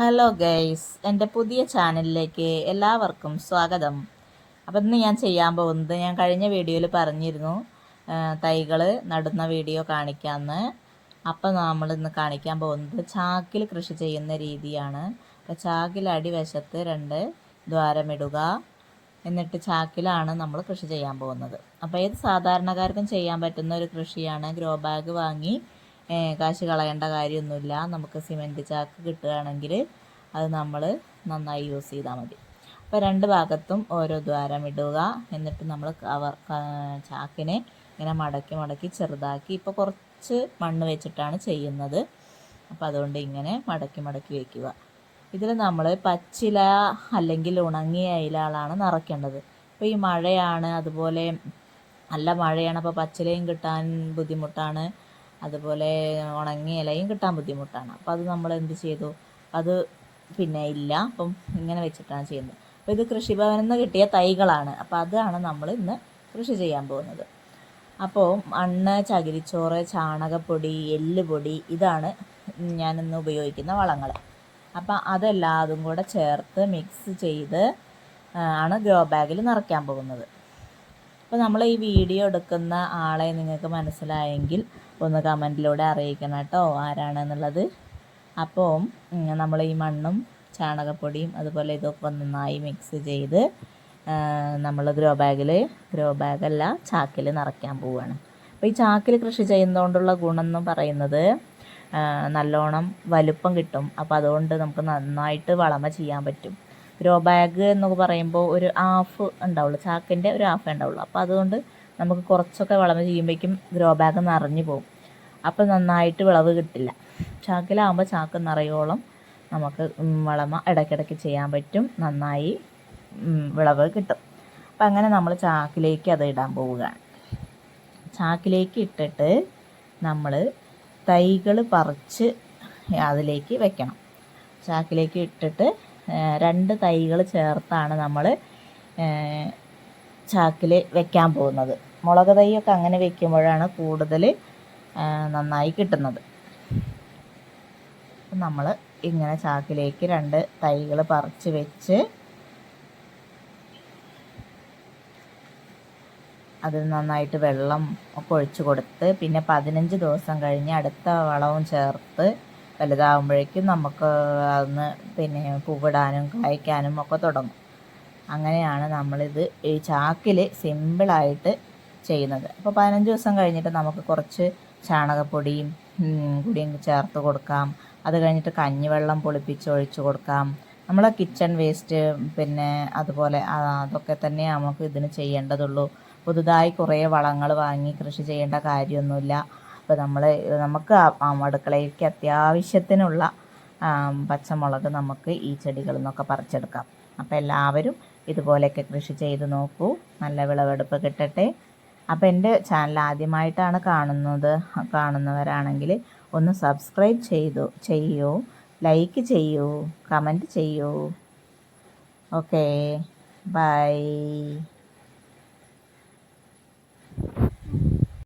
Hello guys എന്റെ പുതിയ ചാനലിലേക്ക് എല്ലാവർക്കും സ്വാഗതം. അപ്പം ഇന്ന് ഞാൻ ചെയ്യാൻ പോകുന്നത് ഞാൻ കഴിഞ്ഞ വീഡിയോയിൽ പറഞ്ഞിരുന്നു തൈകൾ നടുന്ന വീഡിയോ കാണിക്കാമെന്ന് അപ്പം നമ്മൾ ഇന്ന് കാണിക്കാൻ പോകുന്നത് ചാക്കിൽ കൃഷി ചെയ്യുന്ന രീതിയാണ്. അപ്പോൾ ചാക്കിൽ അടിവശത്ത് രണ്ട് ദ്വാരമിടുക എന്നിട്ട് ചാക്കിലാണ് നമ്മൾ കൃഷി ചെയ്യാൻ പോകുന്നത്. അപ്പോൾ ഇത് സാധാരണക്കാർക്കും ചെയ്യാൻ പറ്റുന്ന ഒരു കൃഷിയാണ്. ഗ്രോ ബാഗ് വാങ്ങി കാശ് കളയേണ്ട കാര്യമൊന്നുമില്ല. നമുക്ക് സിമെന്റ് ചാക്ക് കിട്ടുകയാണെങ്കിൽ അത് നമ്മൾ നന്നായി യൂസ് ചെയ്താൽ മതി. അപ്പോൾ രണ്ട് ഭാഗത്തും ഓരോ ദ്വാരം ഇടുക. എന്നിട്ട് നമ്മൾ കവർ ചാക്കിനെ ഇങ്ങനെ മടക്കി മടക്കി ചെറുതാക്കി ഇപ്പോൾ കുറച്ച് മണ്ണ് വെച്ചിട്ടാണ് ചെയ്യുന്നത്. അപ്പോൾ അതുകൊണ്ട് ഇങ്ങനെ മടക്കി മടക്കി വയ്ക്കുക ഇതിൽ നമ്മൾ പച്ചില അല്ലെങ്കിൽ ഉണങ്ങിയ ഇലകളാണ് നിറയ്ക്കേണ്ടത്. ഇപ്പോൾ ഈ മഴയാണ് അതുപോലെ നല്ല മഴയാണ്. അപ്പോൾ പച്ചിലയും കിട്ടാൻ ബുദ്ധിമുട്ടാണ്. അതുപോലെ ഉണങ്ങിയ ഇലയും കിട്ടാൻ ബുദ്ധിമുട്ടാണ്. അപ്പോൾ അത് നമ്മൾ എന്ത് ചെയ്തു? അത് പിന്നെ ഇല്ല. അപ്പം ഇങ്ങനെ വെച്ചിട്ടാണ് ചെയ്യുന്നത്. അപ്പോൾ ഇത് കൃഷിഭവനിൽ നിന്ന് കിട്ടിയ തൈകളാണ്. അപ്പോൾ അതാണ് നമ്മൾ ഇന്ന് കൃഷി ചെയ്യാൻ പോകുന്നത്. അപ്പോൾ മണ്ണ് ചകിരിച്ചോറ് ചാണകപ്പൊടി എല്ലുപൊടി ഇതാണ് ഞാനിന്ന് ഉപയോഗിക്കുന്ന വളങ്ങൾ. അപ്പം അതെല്ലാതും കൂടെ ചേർത്ത് മിക്സ് ചെയ്ത് ആണ് ഗ്രോ ബാഗിൽ നിറയ്ക്കാൻ പോകുന്നത്. അപ്പോൾ നമ്മൾ ഈ വീഡിയോ എടുക്കുന്ന ആളെ നിങ്ങൾക്ക് മനസ്സിലായെങ്കിൽ ഒന്ന് കമന്റിലൂടെ അറിയിക്കണം കേട്ടോ ആരാണെന്നുള്ളത്. അപ്പോൾ നമ്മൾ ഈ മണ്ണും ചാണകപ്പൊടിയും അതുപോലെ ഇതൊക്കെ നന്നായി മിക്സ് ചെയ്ത് നമ്മൾ ഗ്രോ ബാഗിൽ ഗ്രോ ബാഗല്ല ചാക്കിൽ നിറയ്ക്കാൻ പോവുകയാണ് അപ്പോൾ ഈ ചാക്കിൽ കൃഷി ചെയ്യുന്നതുകൊണ്ടുള്ള ഗുണം എന്ന് പറയുന്നത് നല്ലോണം വലുപ്പം കിട്ടും. അപ്പോൾ അതുകൊണ്ട് നമുക്ക് നന്നായിട്ട് വളമ ചെയ്യാൻ പറ്റും. ഗ്രോ ബാഗ് എന്നൊക്കെ പറയുമ്പോൾ ഒരു ഹാഫ് ഉണ്ടാവുള്ളൂ. ചാക്കിന്റെ ഒരു ഹാഫ് ഉണ്ടാവുള്ളൂ. അപ്പോൾ അതുകൊണ്ട് നമുക്ക് കുറച്ചൊക്കെ വിളവ് ചെയ്യുമ്പോഴേക്കും ഗ്രോ ബാഗ് നിറഞ്ഞു പോകും. അപ്പോൾ നന്നായിട്ട് വിളവ് കിട്ടില്ല. ചാക്കിലാകുമ്പോൾ ചാക്ക് നിറയോളം നമുക്ക് വളമ ഇടയ്ക്കിടയ്ക്ക് ചെയ്യാൻ പറ്റും. നന്നായി വിളവ് കിട്ടും. അപ്പം അങ്ങനെ നമ്മൾ ചാക്കിലേക്ക് അത് ഇടാൻ പോവുകയാണ്. ചാക്കിലേക്ക് ഇട്ടിട്ട് നമ്മൾ തൈകൾ പറിച്ച് അതിലേക്ക് വെക്കണം. ചാക്കിലേക്ക് ഇട്ടിട്ട് രണ്ട് തൈകൾ ചേർത്താണ് നമ്മൾ ചാക്കിൽ വെക്കാൻ പോകുന്നത്. മുളക് തൈയൊക്കെ അങ്ങനെ വെക്കുമ്പോഴാണ് കൂടുതൽ നന്നായി കിട്ടുന്നത്. നമ്മൾ ഇങ്ങനെ ചാക്കിലേക്ക് രണ്ട് തൈകൾ പറിച്ച് വെച്ച് അതിൽ നന്നായിട്ട് വെള്ളം ഒക്കെ ഒഴിച്ചു കൊടുത്ത് പിന്നെ പതിനഞ്ച് ദിവസം കഴിഞ്ഞ് അടുത്ത വളവും ചേർത്ത് വലുതാകുമ്പോഴേക്കും നമുക്ക് അതൊന്ന് പിന്നെ പൂവിടാനും കായ്ക്കാനും ഒക്കെ തുടങ്ങും. അങ്ങനെയാണ് നമ്മളിത് ഈ ചാക്കിൽ സിമ്പിളായിട്ട് ചെയ്യുന്നത്. അപ്പോൾ പതിനഞ്ച് ദിവസം കഴിഞ്ഞിട്ട് നമുക്ക് കുറച്ച് ചാണകപ്പൊടിയും കൂടിയും ചേർത്ത് കൊടുക്കാം. അത് കഴിഞ്ഞിട്ട് കഞ്ഞിവെള്ളം പൊളിപ്പിച്ച് ഒഴിച്ച് കൊടുക്കാം. നമ്മളെ കിച്ചൺ വേസ്റ്റ് പിന്നെ അതുപോലെ അതൊക്കെ തന്നെ നമുക്ക് ഇതിന് ചെയ്യേണ്ടതുള്ളൂ. പുതുതായി കുറേ വളങ്ങൾ വാങ്ങി കൃഷി ചെയ്യേണ്ട കാര്യമൊന്നുമില്ല. അപ്പോൾ നമ്മൾ നമുക്ക് അടുക്കളയ്ക്ക് അത്യാവശ്യത്തിനുള്ള പച്ചമുളക് നമുക്ക് ഈ ചെടികളിൽ നിന്നൊക്കെ പറിച്ചെടുക്കാം. അപ്പോൾ എല്ലാവരും ഇതുപോലെയൊക്കെ കൃഷി ചെയ്ത് നോക്കൂ. നല്ല വിളവെടുപ്പ് കിട്ടട്ടെ. അപ്പോൾ എന്റെ ചാനൽ ആദ്യമായിട്ടാണ് കാണുന്നത് കാണുന്നവരാണെങ്കിൽ ഒന്ന് സബ്സ്ക്രൈബ് ചെയ്തു ചെയ്യൂ. ലൈക്ക് ചെയ്യൂ കമന്റ് ചെയ്യൂ. Okay bye.